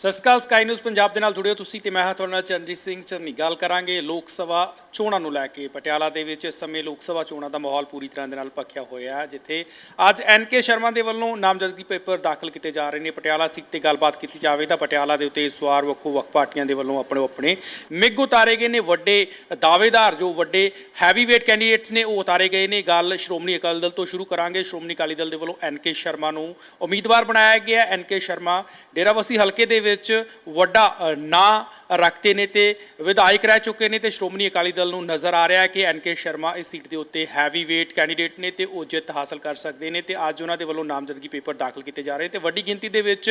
ਸਤਿ ਸ਼੍ਰੀ ਅਕਾਲ ਸਕਾਈ ਨਿਊਜ਼ ਪੰਜਾਬ ਦੇ ਨਾਲ ਜੁੜਿਓ ਤੁਸੀਂ ਤੇ ਮੈਂ ਹਾਂ ਤੁਹਾਡੇ ਨਾਲ ਚਰਨਜੀਤ ਸਿੰਘ। ਚੰਨੀ ਗੱਲ ਕਰਾਂਗੇ ਲੋਕ ਸਭਾ ਚੋਣਾਂ ਨੂੰ ਲੈ ਕੇ। ਪਟਿਆਲਾ ਦੇ ਵਿੱਚ ਇਸ ਸਮੇਂ ਲੋਕ ਸਭਾ ਚੋਣਾਂ ਦਾ ਮਾਹੌਲ ਪੂਰੀ ਤਰ੍ਹਾਂ ਦੇ ਨਾਲ ਪੱਕਿਆ ਹੋਇਆ ਹੈ, ਜਿੱਥੇ ਅੱਜ ਐਨਕੇ ਸ਼ਰਮਾ ਦੇ ਵੱਲੋਂ ਨਾਮਜ਼ਦਗੀ ਪੇਪਰ ਦਾਖਲ ਕੀਤੇ ਜਾ ਰਹੇ ਨੇ। ਪਟਿਆਲਾ ਸੀਟ ਤੇ ਗੱਲਬਾਤ ਕੀਤੀ ਜਾਵੇ ਤਾਂ ਪਟਿਆਲਾ ਦੇ ਉੱਤੇ ਇਸ ਵਾਰ ਵੱਖੋ ਵੱਖ ਪਾਰਟੀਆਂ ਦੇ ਵੱਲੋਂ ਆਪਣੇ ਆਪਣੇ ਮਿੱਗ ਉਤਾਰੇ ਗਏ ਨੇ। ਵੱਡੇ ਦਾਅਵੇਦਾਰ, ਜੋ ਵੱਡੇ ਹੈਵੀ weight ਕੈਂਡੀਡੇਟਸ ਨੇ, ਉਹ ਉਤਾਰੇ ਗਏ ਨੇ। ਗੱਲ ਸ਼੍ਰੋਮਣੀ ਅਕਾਲੀ ਦਲ ਤੋਂ ਸ਼ੁਰੂ ਕਰਾਂਗੇ। ਸ਼੍ਰੋਮਣੀ ਅਕਾਲੀ ਦਲ ਦੇ ਵੱਲੋਂ ਐਨਕੇ ਸ਼ਰਮਾ ਨੂੰ ਉਮੀਦਵਾਰ ਬਣਾਇਆ ਗਿਆ। ਐਨਕੇ ਸ਼ਰਮਾ ਡੇਰਾਬੱਸੀ ਹਲਕੇ ਦੇ ਵਿੱਚ ਵੱਡਾ ਨਾਂ ਰੱਖਦੇ ਨੇ ਤੇ ਵਿਧਾਇਕ ਰਹਿ ਚੁੱਕੇ ਨੇ ਤੇ ਸ਼੍ਰੋਮਣੀ ਅਕਾਲੀ ਦਲ ਨੂੰ ਨਜ਼ਰ ਆ ਰਿਹਾ ਹੈ ਕਿ ਐਨਕੇ ਸ਼ਰਮਾ ਇਸ ਸੀਟ ਦੇ ਉੱਤੇ ਹੈਵੀ weight ਕੈਂਡੀਡੇਟ ਨੇ ਤੇ ਉਹ ਜਿੱਤ ਹਾਸਲ ਕਰ ਸਕਦੇ ਨੇ ਤੇ ਅੱਜ ਉਹਨਾਂ ਦੇ ਵੱਲੋਂ ਨਾਮਜ਼ਦਗੀ ਪੇਪਰ ਦਾਖਲ ਕੀਤੇ ਜਾ ਰਹੇ ਤੇ ਵੱਡੀ ਗਿਣਤੀ ਦੇ ਵਿੱਚ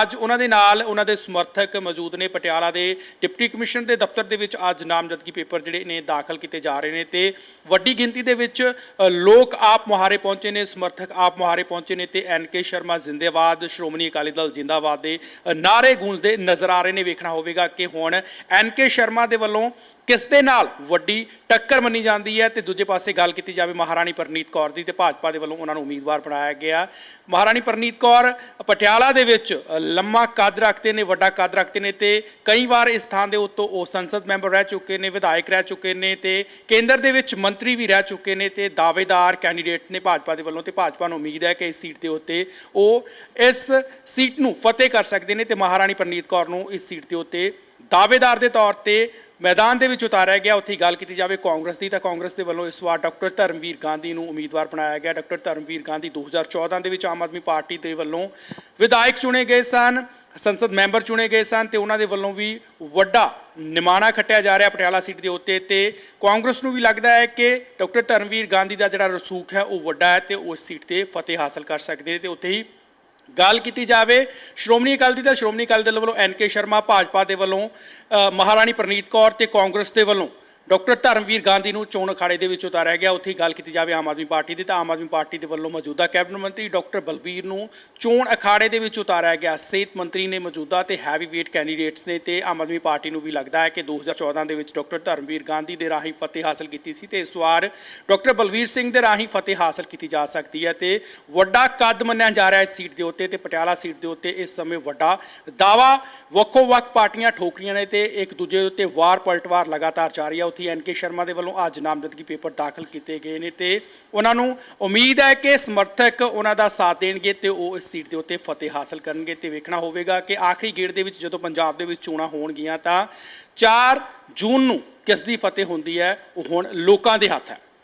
ਅੱਜ ਉਹਨਾਂ ਦੇ ਨਾਲ ਉਹਨਾਂ ਦੇ ਸਮਰਥਕ ਮੌਜੂਦ ਨੇ ਪਟਿਆਲਾ ਦੇ ਡਿਪਟੀ ਕਮਿਸ਼ਨਰ ਦੇ ਦਫ਼ਤਰ ਦੇ ਵਿੱਚ ਅੱਜ ਨਾਮਜ਼ਦਗੀ ਪੇਪਰ ਜਿਹੜੇ ਨੇ ਦਾਖਲ ਕੀਤੇ ਜਾ ਰਹੇ ਨੇ ਤੇ ਵੱਡੀ ਗਿਣਤੀ ਦੇ ਵਿੱਚ ਲੋਕ ਆਪ ਮੁਹਾਰੇ ਪਹੁੰਚੇ ਨੇ ਸਮਰਥਕ ਆਪ ਮੁਹਾਰੇ ਪਹੁੰਚੇ ਨੇ ਤੇ ਐਨਕੇ ਸ਼ਰਮਾ ਜ਼ਿੰਦਾਬਾਦ ਸ਼੍ਰੋਮਣੀ ਅਕਾਲੀ ਦਲ ਜ਼ਿੰਦਾਬਾਦ ਦੇ ਅ, ਨਾਅਰੇ ਗੂੰਜਦੇ ਨਜ਼ਰ ਆ ਰਹੇ ਨੇ ਵੇਖਣਾ ਹੋਵੇਗਾ ਕਿ ਹੁਣ ਐਨ ਕੇ ਸ਼ਰਮਾ ਦੇ ਵੱਲੋਂ ਕਿਸ ਦੇ ਨਾਲ ਵੱਡੀ ਟੱਕਰ ਮੰਨੀ ਜਾਂਦੀ ਹੈ ਤੇ ਦੂਜੇ ਪਾਸੇ ਗੱਲ ਕੀਤੀ ਜਾਵੇ ਮਹਾਰਾਣੀ ਪਰਨੀਤ ਕੌਰ ਦੀ ਤੇ ਭਾਜਪਾ ਦੇ ਵੱਲੋਂ ਉਹਨਾਂ ਨੂੰ ਉਮੀਦਵਾਰ ਬਣਾਇਆ ਗਿਆ। ਮਹਾਰਾਣੀ ਪਰਨੀਤ ਕੌਰ ਪਟਿਆਲਾ ਦੇ ਵਿੱਚ ਲੰਮਾ ਕੱਦ ਰੱਖਦੇ ਨੇ, ਵੱਡਾ ਕੱਦ ਰੱਖਦੇ ਨੇ ਤੇ ਕਈ ਵਾਰ ਇਸ ਥਾਂ ਦੇ ਉੱਤੋਂ ਉਹ ਸੰਸਦ ਮੈਂਬਰ ਰਹਿ ਚੁੱਕੇ ਨੇ, ਵਿਧਾਇਕ ਰਹਿ ਚੁੱਕੇ ਨੇ ਤੇ ਕੇਂਦਰ ਦੇ ਵਿੱਚ ਮੰਤਰੀ ਵੀ ਰਹਿ ਚੁੱਕੇ ਨੇ ਤੇ ਦਾਅਵੇਦਾਰ ਕੈਂਡੀਡੇਟ ਨੇ ਭਾਜਪਾ ਦੇ ਵੱਲੋਂ ਤੇ ਭਾਜਪਾ ਨੂੰ ਉਮੀਦ ਹੈ ਕਿ ਇਸ ਸੀਟ ਦੇ ਉੱਤੇ ਉਹ ਇਸ ਸੀਟ ਨੂੰ ਫਤਿਹ ਕਰ ਸਕਦੇ ਨੇ ਤੇ ਮਹਾਰਾਣੀ ਪਰਨੀਤ ਕੌਰ ਨੂੰ ਇਸ ਸੀਟ ਦੇ ਉੱਤੇ ਦਾਅਵੇਦਾਰ ਦੇ ਤੌਰ ਤੇ ਮੈਦਾਨ ਦੇ ਵਿੱਚ ਉਤਾਰਿਆ ਗਿਆ, ਉੱਥੇ ਹੀ ਗੱਲ ਕੀਤੀ ਜਾਵੇ ਕਾਂਗਰਸ ਦੀ, ਤਾਂ ਕਾਂਗਰਸ ਦੇ ਵੱਲੋਂ ਇਸ ਵਾਰ ਡਾਕਟਰ ਧਰਮਵੀਰ ਗਾਂਧੀ ਨੂੰ ਉਮੀਦਵਾਰ ਬਣਾਇਆ ਗਿਆ। ਡਾਕਟਰ ਧਰਮਵੀਰ ਗਾਂਧੀ 2014 ਦੇ ਵਿੱਚ ਆਮ ਆਦਮੀ ਪਾਰਟੀ ਦੇ ਵੱਲੋਂ ਵਿਧਾਇਕ ਚੁਣੇ ਗਏ ਸਨ, ਸੰਸਦ ਮੈਂਬਰ ਚੁਣੇ ਗਏ ਸਨ ਤੇ ਉਹਨਾਂ ਦੇ ਵੱਲੋਂ ਵੀ ਵੱਡਾ ਨਿਮਾਣਾ ਖੱਟਿਆ ਜਾ ਰਿਹਾ ਪਟਿਆਲਾ ਸੀਟ ਦੇ ਉੱਤੇ ਤੇ ਕਾਂਗਰਸ ਨੂੰ ਵੀ ਲੱਗਦਾ ਹੈ ਕਿ ਡਾਕਟਰ ਧਰਮਵੀਰ ਗਾਂਧੀ ਦਾ ਜਿਹੜਾ ਰਸੂਖ ਹੈ ਉਹ ਵੱਡਾ ਹੈ ਤੇ ਉਹ ਇਸ ਸੀਟ ਤੇ ਫਤਿਹ ਹਾਸਲ ਕਰ ਸਕਦੇ ਨੇ ਤੇ ਉੱਥੇ ਹੀ ਗੱਲ ਕੀਤੀ ਜਾਵੇ, ਸ਼੍ਰੋਮਣੀ ਅਕਾਲੀ ਦਲ ਦੀ ਤਾਂ ਸ਼੍ਰੋਮਣੀ ਅਕਾਲੀ ਦਲ ਵੱਲੋਂ ਐਨ ਕੇ ਸ਼ਰਮਾ, ਭਾਜਪਾ ਦੇ ਵੱਲੋਂ ਮਹਾਰਾਣੀ ਪ੍ਰਨੀਤ ਕੌਰ ਤੇ ਕਾਂਗਰਸ ਦੇ ਵੱਲੋਂ ਡਾਕਟਰ ਧਰਮਵੀਰ ਗਾਂਧੀ ਨੂੰ ਚੋਣ ਅਖਾੜੇ ਦੇ ਵਿੱਚ ਉਤਾਰਿਆ ਗਿਆ। ਉੱਥੇ ਹੀ ਗੱਲ ਕੀਤੀ ਜਾਵੇ ਆਮ ਆਦਮੀ ਪਾਰਟੀ ਦੀ, ਤਾਂ ਆਮ ਆਦਮੀ ਪਾਰਟੀ ਦੇ ਵੱਲੋਂ ਮੌਜੂਦਾ ਕੈਬਨਿਟ ਮੰਤਰੀ ਡਾਕਟਰ ਬਲਬੀਰ ਨੂੰ ਚੋਣ ਅਖਾੜੇ ਦੇ ਵਿੱਚ ਉਤਾਰਿਆ ਗਿਆ। ਸਿਹਤ ਮੰਤਰੀ ਨੇ ਮੌਜੂਦਾ ਤੇ ਹੈਵੀ weight ਕੈਂਡੀਡੇਟਸ ਨੇ ਤੇ ਆਮ ਆਦਮੀ ਪਾਰਟੀ ਨੂੰ ਵੀ ਲੱਗਦਾ ਹੈ ਕਿ 2014 ਦੇ ਵਿੱਚ ਡਾਕਟਰ ਧਰਮਵੀਰ ਗਾਂਧੀ ਦੇ ਰਾਹੀਂ ਫਤਿਹ ਹਾਸਲ ਕੀਤੀ ਸੀ ਤੇ ਇਸ ਵਾਰ ਡਾਕਟਰ ਬਲਬੀਰ ਸਿੰਘ ਦੇ ਰਾਹੀਂ ਫਤਿਹ ਹਾਸਲ ਕੀਤੀ ਜਾ ਸਕਦੀ ਹੈ ਤੇ ਵੱਡਾ ਕੱਦ ਮੰਨਿਆ ਜਾ ਰਿਹਾ ਹੈ ਇਸ ਸੀਟ ਦੇ ਉੱਤੇ ਤੇ ਪਟਿਆਲਾ ਸੀਟ ਦੇ ਉੱਤੇ ਇਸ ਸਮੇਂ ਵੱਡਾ ਦਾਵਾ ਵੱਖੋ ਵੱਖ ਪਾਰਟੀਆਂ ਠੋਕਰੀਆਂ ਨੇ ਤੇ ਇੱਕ ਦੂਜੇ ਦੇ ਉੱਤੇ ਵਾਰ ਪਲਟਵਾਰ ਲਗਾਤਾਰ ਜਾਰੀ ਹੈ ਉੱਥੇ ਐਨ ਕੇ ਸ਼ਰਮਾ ਦੇ ਵੱਲੋਂ ਅੱਜ ਨਾਮਜ਼ਦਗੀ ਪੇਪਰ ਦਾਖਲ ਕੀਤੇ ਗਏ ਨੇ ਤੇ ਉਹਨਾਂ ਨੂੰ ਉਮੀਦ ਹੈ ਕਿ ਸਮਰਥਕ ਉਹਨਾਂ ਦਾ ਸਾਥ ਦੇਣਗੇ ਤੇ ਉਹ ਇਸ ਸੀਟ ਦੇ ਉੱਤੇ ਫਤਿਹ ਹਾਸਲ ਕਰਨਗੇ ਤੇ ਵੇਖਣਾ ਹੋਵੇਗਾ ਕਿ ਆਖਰੀ ਗੇੜ ਦੇ ਵਿੱਚ ਜਦੋਂ ਪੰਜਾਬ ਦੇ ਵਿੱਚ ਚੋਣਾਂ ਹੋਣਗੀਆਂ ਤਾਂ 4 ਜੂਨ ਨੂੰ ਕਿਸ ਦੀ ਫਤਿਹ ਹੁੰਦੀ ਹੈ, ਉਹ ਹੁਣ ਲੋਕਾਂ ਦੇ ਹੱਥ ਹੈ।